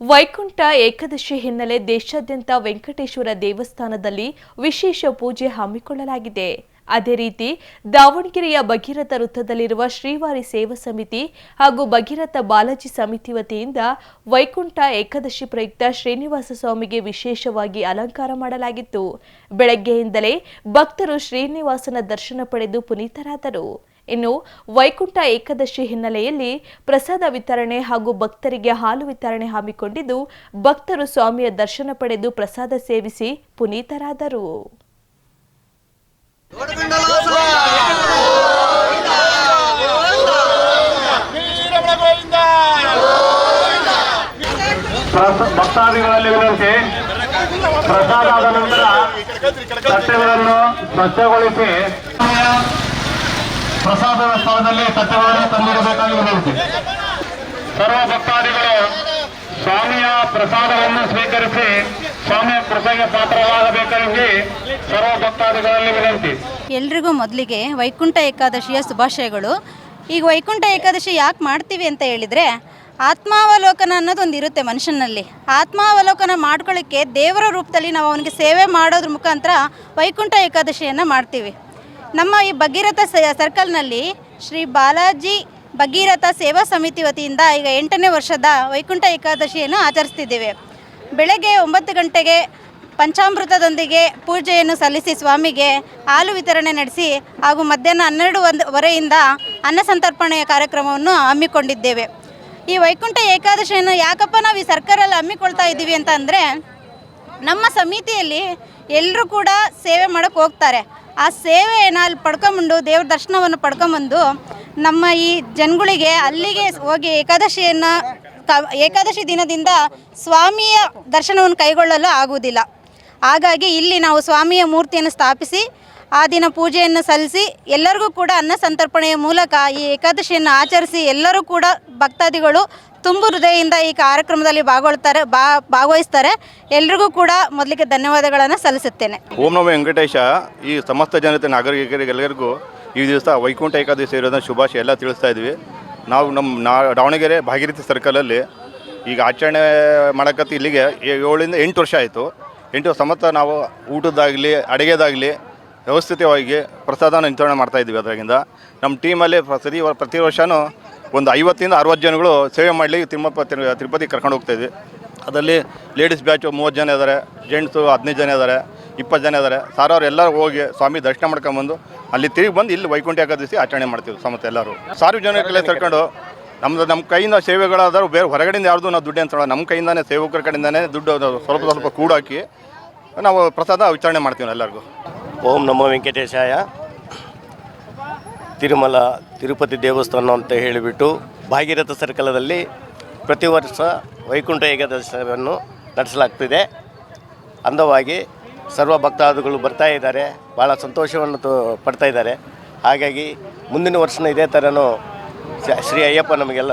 ವೈಕುಂಠ ಏಕಾದಶಿ ಹಿನ್ನೆಲೆ ದೇಶಾದ್ಯಂತ ವೆಂಕಟೇಶ್ವರ ದೇವಸ್ಥಾನದಲ್ಲಿ ವಿಶೇಷ ಪೂಜೆ ಹಮ್ಮಿಕೊಳ್ಳಲಾಗಿದೆ. ಅದೇ ರೀತಿ ದಾವಣಗೆರೆಯ ಭಗೀರಥ ವೃತ್ತದಲ್ಲಿರುವ ಶ್ರೀವಾರಿ ಸೇವಾ ಸಮಿತಿ ಹಾಗೂ ಭಗೀರಥ ಬಾಲಾಜಿ ಸಮಿತಿ ವತಿಯಿಂದ ವೈಕುಂಠ ಏಕಾದಶಿ ಪ್ರಯುಕ್ತ ಶ್ರೀನಿವಾಸ ಸ್ವಾಮಿಗೆ ವಿಶೇಷವಾಗಿ ಅಲಂಕಾರ ಮಾಡಲಾಗಿತ್ತು. ಬೆಳಗ್ಗೆಯಿಂದಲೇ ಭಕ್ತರು ಶ್ರೀನಿವಾಸನ ದರ್ಶನ ಪಡೆದು ಪುನೀತರಾದರು. ಇನ್ನು ವೈಕುಂಠ ಏಕಾದಶಿ ಹಿನ್ನೆಲೆಯಲ್ಲಿ ಪ್ರಸಾದ ವಿತರಣೆ ಹಾಗೂ ಭಕ್ತರಿಗೆ ಹಾಲು ವಿತರಣೆ ಹಮ್ಮಿಕೊಂಡಿದ್ದು, ಭಕ್ತರು ಸ್ವಾಮಿಯ ದರ್ಶನ ಪಡೆದು ಪ್ರಸಾದ ಸೇವಿಸಿ ಪುನೀತರಾದರು. ಪ್ರಸಾದ ಆದ ನಂತರ ತಟ್ಟೆಗಳನ್ನು ಸ್ವಚ್ಛಗೊಳಿಸಿ. ಪ್ರಸಾದದ ಸ್ಥಳದಲ್ಲಿ ತಂದಿಡಬೇಕಾಗಿ ವಿನಂತಿ ಸರ್ವ ಭಕ್ತಾದಿಗಳು ಸ್ವಾಮಿಯ ಪ್ರಸಾದವನ್ನು ಸ್ವೀಕರಿಸಿ ಸ್ವಾಮಿಯ ಕೃಪೆಗೆ ಪಾತ್ರವಾಗಬೇಕಾಗಿ ಸರ್ವ ಭಕ್ತಾದಿಗಳಲ್ಲಿ ವಿನಂತಿ. ಎಲ್ರಿಗೂ ಮೊದಲಿಗೆ ವೈಕುಂಠ ಏಕಾದಶಿಯ ಶುಭಾಶಯಗಳು. ಈಗ ವೈಕುಂಠ ಏಕಾದಶಿ ಯಾಕೆ ಮಾಡ್ತೀವಿ ಅಂತ ಹೇಳಿದರೆ, ಆತ್ಮಾವಲೋಕನ ಅನ್ನೋದೊಂದು ಇರುತ್ತೆ ಮನುಷ್ಯನಲ್ಲಿ. ಆತ್ಮಾವಲೋಕನ ಮಾಡ್ಕೊಳ್ಳೋಕ್ಕೆ ದೇವರ ರೂಪದಲ್ಲಿ ನಾವು ಅವನಿಗೆ ಸೇವೆ ಮಾಡೋದ್ರ ಮುಖಾಂತರ ವೈಕುಂಠ ಏಕಾದಶಿಯನ್ನು ಮಾಡ್ತೀವಿ. ನಮ್ಮ ಈ ಭಗೀರಥ ಸರ್ಕಲ್ನಲ್ಲಿ ಶ್ರೀ ಬಾಲಾಜಿ ಭಗೀರಥ ಸೇವಾ ಸಮಿತಿ ವತಿಯಿಂದ ಈಗ ಎಂಟನೇ ವರ್ಷದ ವೈಕುಂಠ ಏಕಾದಶಿಯನ್ನು ಆಚರಿಸ್ತಿದ್ದೇವೆ. ಬೆಳಗ್ಗೆ ಒಂಬತ್ತು ಗಂಟೆಗೆ ಪಂಚಾಮೃತದೊಂದಿಗೆ ಪೂಜೆಯನ್ನು ಸಲ್ಲಿಸಿ ಸ್ವಾಮಿಗೆ ಹಾಲು ವಿತರಣೆ ನಡೆಸಿ ಹಾಗೂ ಮಧ್ಯಾಹ್ನ ಹನ್ನೆರಡು ಒಂದು, ವರೆಯಿಂದ ಅನ್ನ ಸಂತರ್ಪಣೆಯ ಕಾರ್ಯಕ್ರಮವನ್ನು ಹಮ್ಮಿಕೊಂಡಿದ್ದೇವೆ. ಈ ವೈಕುಂಠ ಏಕಾದಶಿಯನ್ನು ಯಾಕಪ್ಪ ನಾವು ಈ ಸರ್ಕಾರಲ್ಲಿ ಹಮ್ಮಿಕೊಳ್ತಾ ಇದ್ದೀವಿ ಅಂತ ಅಂದರೆ ನಮ್ಮ ಸಮಿತಿಯಲ್ಲಿ ಎಲ್ಲರೂ ಕೂಡ ಸೇವೆ ಮಾಡೋಕ್ಕೆ ಹೋಗ್ತಾರೆ. ಆ ಸೇವೆಯನ್ನು ಅಲ್ಲಿ ಪಡ್ಕೊಂಬಂದು, ದೇವ್ರ ದರ್ಶನವನ್ನು ಪಡ್ಕೊಂಬಂದು ನಮ್ಮ ಈ ಜನಗಳಿಗೆ ಅಲ್ಲಿಗೆ ಹೋಗಿ ಏಕಾದಶಿಯನ್ನು ಕ, ಏಕಾದಶಿ ದಿನದಿಂದ ಸ್ವಾಮಿಯ ದರ್ಶನವನ್ನು ಕೈಗೊಳ್ಳಲು ಆಗುವುದಿಲ್ಲ. ಹಾಗಾಗಿ ಇಲ್ಲಿ ನಾವು ಸ್ವಾಮಿಯ ಮೂರ್ತಿಯನ್ನು ಸ್ಥಾಪಿಸಿ ಆ ದಿನ ಪೂಜೆಯನ್ನು ಸಲ್ಲಿಸಿ ಎಲ್ಲರಿಗೂ ಕೂಡ ಅನ್ನ ಸಂತರ್ಪಣೆಯ ಮೂಲಕ ಈ ಏಕಾದಶಿಯನ್ನು ಆಚರಿಸಿ ಎಲ್ಲರೂ ಕೂಡ ಭಕ್ತಾದಿಗಳು ತುಂಬು ಹೃದಯದಿಂದ ಈ ಕಾರ್ಯಕ್ರಮದಲ್ಲಿ ಭಾಗವಹಿಸ್ತಾರೆ ಬಾ ಭಾಗವಹಿಸ್ತಾರೆ. ಎಲ್ರಿಗೂ ಕೂಡ ಮೊದಲಿಗೆ ಧನ್ಯವಾದಗಳನ್ನು ಸಲ್ಲಿಸುತ್ತೇನೆ. ಓಂ ನಮ ವೆಂಕಟೇಶ. ಈ ಸಮಸ್ತ ಜನತೆ ನಾಗರಿಕರಿಗೆಲ್ಲರಿಗೂ ಈ ದಿವಸ ವೈಕುಂಠ ಏಕಾದಶಿ ಇರೋದನ್ನ ಶುಭಾಶಯ ಎಲ್ಲ ತಿಳಿಸ್ತಾ ಇದ್ವಿ. ನಾವು ನಮ್ಮ ನಾ, ದಾವಣಗೆರೆ ಭಾಗೀರಥಿ ಸರ್ಕಲಲ್ಲಿ ಈಗ ಆಚರಣೆ ಮಾಡೋಕತ್ತಿ ಇಲ್ಲಿಗೆ ಏಳಿಂದ ಎಂಟು ವರ್ಷ ಆಯಿತು. ಎಂಟು ಸಮಸ್ತ ನಾವು ಊಟದ್ದಾಗಲಿ, ಅಡುಗೆದಾಗಲಿ ವ್ಯವಸ್ಥಿತವಾಗಿ ಪ್ರಸಾದನ ವಿತರಣೆ ಮಾಡ್ತಾ ಇದ್ದೀವಿ ಅದರಾಗಿಂದ ನಮ್ಮ ಟೀಮಲ್ಲಿ ಪ್ರತಿ ಪ್ರತಿ ವರ್ಷವೂ ಒಂದು ಐವತ್ತಿಂದ ಅರವತ್ತು ಜನಗಳು ಸೇವೆ ಮಾಡಲಿ ತಿಮ್ಮಪ್ಪ ತಿರು- ತಿರುಪತಿ ಕರ್ಕೊಂಡು ಹೋಗ್ತಾ ಇದ್ವಿ. ಅದರಲ್ಲಿ ಲೇಡೀಸ್ ಬ್ಯಾಚು ಮೂವತ್ತು ಜನ ಇದ್ದಾರೆ ಜೆಂಟ್ಸು ಹದಿನೈದು ಜನ ಇದ್ದಾರೆ ಇಪ್ಪತ್ತು ಜನ ಇದ್ದಾರೆ. ಸಾರವ್ರು ಎಲ್ಲರೂ ಹೋಗಿ ಸ್ವಾಮಿ ದರ್ಶನ ಮಾಡ್ಕೊಂಬಂದು ಅಲ್ಲಿ ತಿರುಗಿ ಬಂದು ಇಲ್ಲಿ ವೈಕುಂಠ ಏಕಾದಶಿ ಆಚರಣೆ ಮಾಡ್ತೀವಿ ಸಮಸ್ತ ಎಲ್ಲರೂ. ಸಾರ್ವಜನಿಕರಲ್ಲೇ ಸೇರ್ಕೊಂಡು ನಮ್ಮದು ನಮ್ಮ ಕೈಯಿಂದ ಸೇವೆಗಳಾದರೂ ಬೇರೆ ಹೊರಗಡೆಯಿಂದ ಯಾರ್ದು ನಾವು ದುಡ್ಡು ಅಂತ ನಮ್ಮ ಕೈಯಿಂದಾನೇ ಸೇವಕರ ಕಡೆಯಿಂದಾನೇ ದುಡ್ಡು ಸ್ವಲ್ಪ ಸ್ವಲ್ಪ ಕೂಡಾಕಿ ನಾವು ಪ್ರಸಾದ ವಿತರಣೆ ಮಾಡ್ತೀವಿ ಎಲ್ಲರಿಗೂ. ಓಂ ನಮೋ ವೆಂಕಟೇಶಾಯ. ತಿರುಮಲ, ತಿರುಪತಿ ದೇವಸ್ಥಾನ ಅಂತ ಹೇಳಿಬಿಟ್ಟು ಭಾಗೀರಥ ಸರ್ಕಲದಲ್ಲಿ ಪ್ರತಿ ವರ್ಷ ವೈಕುಂಠ ಏಕಾದಶಿಯನ್ನು ನಡೆಸಲಾಗ್ತಿದೆ. ಅಂದವಾಗಿ ಸರ್ವ ಭಕ್ತಾದಿಗಳು ಬರ್ತಾ ಇದ್ದಾರೆ. ಭಾಳ ಸಂತೋಷವನ್ನು ಪಡ್ತಾ ಇದ್ದಾರೆ. ಹಾಗಾಗಿ ಮುಂದಿನ ವರ್ಷನ ಇದೇ ಥರನೂ ಶ್ರೀ ಅಯ್ಯಪ್ಪ ನಮಗೆಲ್ಲ,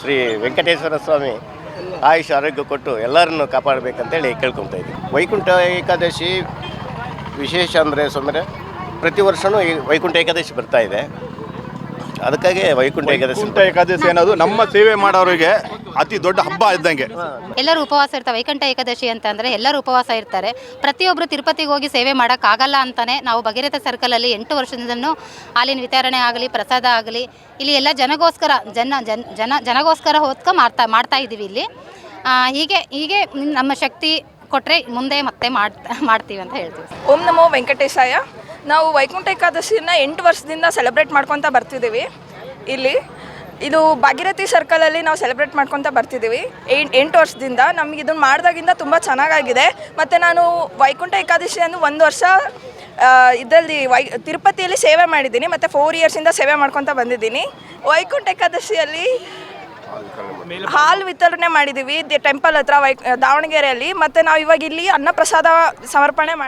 ಶ್ರೀ ವೆಂಕಟೇಶ್ವರ ಸ್ವಾಮಿ ಆಯುಷ್ ಆರೋಗ್ಯ ಕೊಟ್ಟು ಎಲ್ಲರನ್ನು ಕಾಪಾಡಬೇಕಂತೇಳಿ ಕೇಳ್ಕೊತಾ ಇದ್ದೀವಿ ವೈಕುಂಠ ಏಕಾದಶಿ ವಿಶೇಷ ಅಂದರೆ ಸುಮ್ಮನೆ ಪ್ರತಿ ವರ್ಷವೂ ಈ ವೈಕುಂಠ ಏಕಾದಶಿ ಬರ್ತಾ ಇದೆ. ಅದಕ್ಕಾಗಿ ವೈಕುಂಠ ಏಕಾದಶಿ ಏಕಾದಶಿ ಅನ್ನೋದು ನಮ್ಮ ಸೇವೆ ಮಾಡೋರಿಗೆ ಅತಿ ದೊಡ್ಡ ಹಬ್ಬ ಇದ್ದಂಗೆ. ಎಲ್ಲರೂ ಉಪವಾಸ ಇರ್ತಾರೆ. ವೈಕುಂಠ ಏಕಾದಶಿ ಅಂತಂದರೆ ಎಲ್ಲರೂ ಉಪವಾಸ ಇರ್ತಾರೆ. ಪ್ರತಿಯೊಬ್ಬರು ತಿರುಪತಿಗೆ ಹೋಗಿ ಸೇವೆ ಮಾಡೋಕ್ಕಾಗಲ್ಲ ಅಂತಲೇ ನಾವು ಭಗೀರಥ ಸರ್ಕಲಲ್ಲಿ ಎಂಟು ವರ್ಷದಿಂದನೂ ಹಾಲಿನ ವಿತರಣೆ ಆಗಲಿ ಪ್ರಸಾದ ಆಗಲಿ ಇಲ್ಲಿ ಎಲ್ಲ ಜನಗೋಸ್ಕರ ಜನ ಜನ ಜನ ಜನಗೋಸ್ಕರ ಹೊತ್ಕ ಮಾಡ್ತಾ ಮಾಡ್ತಾ ಇದ್ದೀವಿ ಇಲ್ಲಿ. ಆ, ಹೀಗೆ ಹೀಗೆ ನಮ್ಮ ಶಕ್ತಿ ಕೊಟ್ಟರೆ ಮುಂದೆ ಮತ್ತೆ ಮಾಡ್ತಾ ಮಾಡ್ತೀವಿ ಅಂತ ಹೇಳ್ತೀವಿ ಓಂ ನಮೋ ವೆಂಕಟೇಶಾಯ. ನಾವು ವೈಕುಂಠ ಏಕಾದಶಿನ ಎಂಟು ವರ್ಷದಿಂದ ಸೆಲೆಬ್ರೇಟ್ ಮಾಡ್ಕೊತ ಬರ್ತಿದ್ದೀವಿ. ಇಲ್ಲಿ, ಇದು ಭಾಗೀರಥಿ ಸರ್ಕಲಲ್ಲಿ ನಾವು ಸೆಲೆಬ್ರೇಟ್ ಮಾಡ್ಕೊತ ಬರ್ತಿದ್ದೀವಿ. ಎಂಟು ವರ್ಷದಿಂದ. ನಮ್ಗೆ ಇದನ್ನು ಮಾಡಿದಾಗಿಂದ ತುಂಬ ಚೆನ್ನಾಗಾಗಿದೆ. ಮತ್ತು ನಾನು ವೈಕುಂಠ ಏಕಾದಶಿ ಅನ್ನು ಒಂದು ವರ್ಷ ಇದರಲ್ಲಿ ವೈ, ತಿರುಪತಿಯಲ್ಲಿ ಸೇವೆ ಮಾಡಿದ್ದೀನಿ. ಮತ್ತು ಫೋರ್ ಇಯರ್ಸಿಂದ ಸೇವೆ ಮಾಡ್ಕೊತ ಬಂದಿದ್ದೀನಿ. ವೈಕುಂಠ ಏಕಾದಶಿಯಲ್ಲಿ ಹಾಲು ವಿತರಣೆ ಮಾಡಿದ್ದೀವಿ ಟೆಂಪಲ್ ಹತ್ರ ವೈ ದಾವಣಗೆರೆಯಲ್ಲಿ. ಮತ್ತೆ ನಾವು ಇವಾಗ ಇಲ್ಲಿ ಅನ್ನಪ್ರಸಾದ ಸಮರ್ಪಣೆ ಮಾಡಿ